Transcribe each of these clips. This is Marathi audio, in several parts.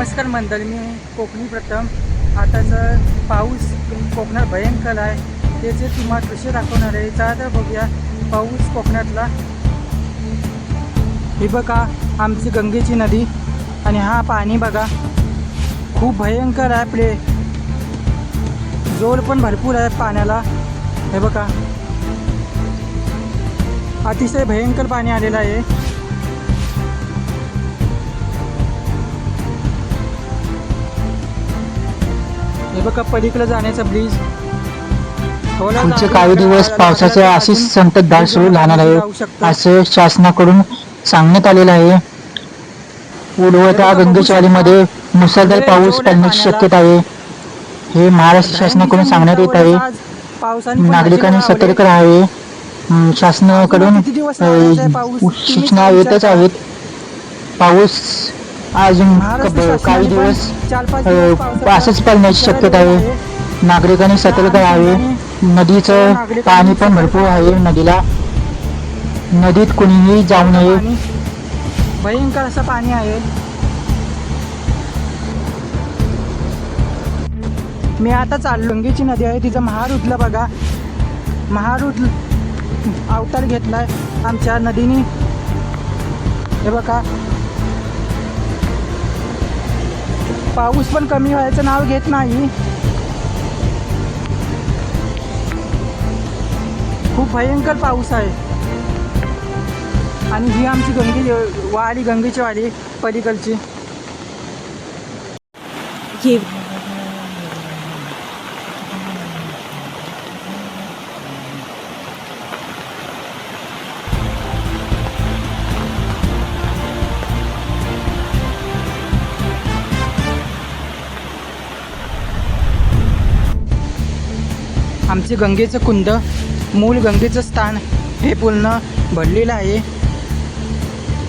नमस्कार मंडळ मी कोकणी प्रथम. आताचं पाऊस कोकणात भयंकर आहे ते जे तुम्हाला दृश्य दाखवणार आहे चला तर बघूया पाऊस कोकणातला. हे बघा आमची गंगेची नदी आणि हा पाणी बघा. खूप भयंकर आहे आपले. जोर पण भरपूर आहे पाण्याला. हे बघा. अतिशय भयंकर पाणी आलेलं आहे. हे बघा पलीकडे जाण्याचा ब्रिज. पुढचे काही दिवस पावसाचे अशीच संततधार सुरू राहणार आहे असे शासनाकडून सांगण्यात आलेलं आहे. उडवता गंगेच्या वाडीमध्ये मुसळधार पाऊस पडण्याची शक्यता आहे. हे महाराष्ट्र शासनाकडून सांगण्यात येत आहे. नागरिकांनी सतर्क राहावे. शासनाकडून सूचना येतच आहेत. पाऊस अजून काही दिवस असंच पडण्याची शक्यता आहे. नागरिकांनी सतर्क राहावे नदीचं पाणी पण भरपूर आहे नदीला. नदीत कुणीही जाऊ नये. भयंकर असं पाणी आहे. मी आता चाललो. गंगेची नदी आहे. तिचं महार उठलं बघा. महार उठल अवतार घेतलाय आमच्या नदीने. हे बघा. पाऊस पण कमी व्हायचं नाव घेत नाही. खूप भयंकर पाऊस आहे. आणि ही आमची गंगी वाडी गंगेची वाडी पलीकडची. आमचे गंगेचं कुंद मूल गंगेचं स्थान हे पूर्ण भरलेलं आहे.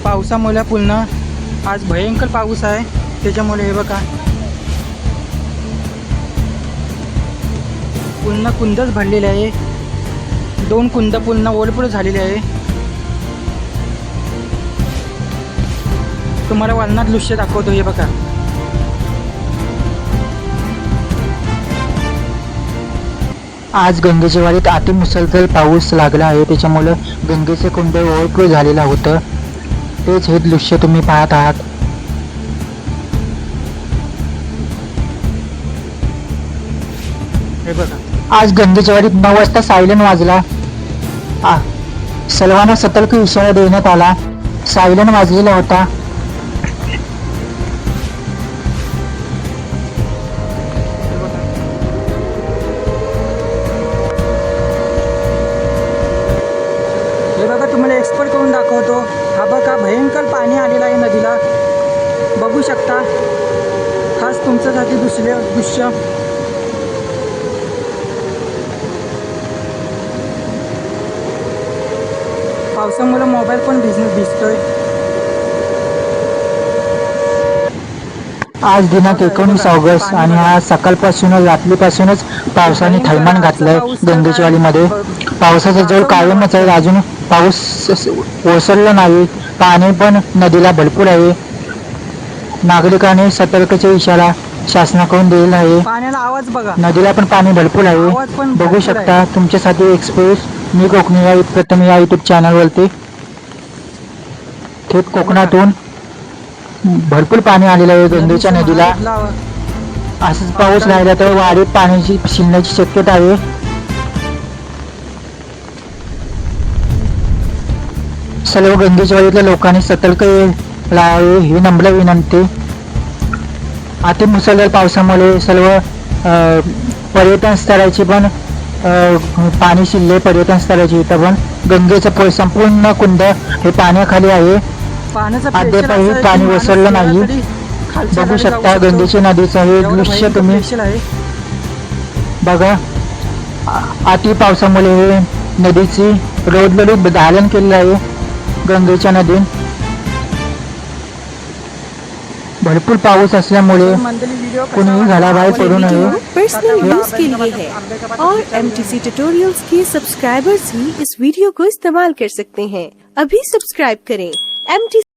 पावसामुळे पूर्ण. आज भयंकर पाऊस आहे. त्याच्यामुळे हे बघा. पूर्ण कुंदच भरलेले आहे. दोन कुंद पूर्ण ओलपूर झालेले आहे. तुम्हाला वालनात दृश्य दाखवतो हे बघा. आज गंगेच्या वाडीत अति मुसळधार पाऊस लागला आहे. त्याच्यामुळं गंगेचे कुंड ओळखू झालेलं होतं. तेच हे दृश्य तुम्ही पाहत आहात. आज गंगेच्या वाडीत नऊ वाजता सायलन वाजला. आ, सर्वांना सतर्क इशारा देण्यात आला. सायलन वाजलेला होता. तुम्हाला एक्सपर्ट करून दाखवतो. हा बघा भयंकर पाणी आलेलं आहे नदीला. बघू शकता खास तुमच्यासाठी दुसरे दृश्य. पावसामुळे मोबाईल पण भिज भिजतोय. आज दिनांक एकोणीस ऑगस्ट आणि आज सकाळपासूनच रात्रीपासूनच पावसाने थैमान घातलंय गंगेच्या वाडीमध्ये पावसाचा जोर कायमच आहे. अजून पाऊस ओसरला नाही. पाणी पण नदीला भरपूर आहे. नागरिकांनी सतर्कचे इशारा शासनाकडून दिलेला आहे. नदीला पण पाणी भरपूर आहे. बघू शकता तुमच्यासाठी एक्सप्रेस मी कोकणी या प्रथम या युट्यूब चॅनलवरती थेट कोकणातून भरपूर पाणी आलेलं आहे गंगेच्या नदीला. असंच पाऊस राहिला तर वाढीत पाण्याची शिरण्याची शक्यता आहे. सर्व गंगेच्या वाडीतल्या लोकांनी सतर्क राहावे ही नम्र विनंती. अति मुसळधार पावसामुळे सर्व पर्यटन स्थळाची पण अ, पाणी शिरले पर्यटन स्थळाची इथं पण गंगेचं संपूर्ण कुंड हे पाण्याखाली आहे. अद्यापही पाणी ओसरलं नाही. बघू शकता. गंगेच्या नदीचं हे दृश्य तुम्ही. बघा अति पावसामुळे हे नदीची रोडलडीत धारण केलेलं आहे गंगेच्या नदीत भरपूर पाऊस असल्यामुळे कोणीही घराबाहेर पडू नये. पर्सनल यूज़ के लिए है. और एम टी सी ट्यूटोरियल्स के सब्सक्राइबर्स ही इस वीडियो को इस्तेमाल कर सकते हैं। अभी सब्सक्राइब करें। empty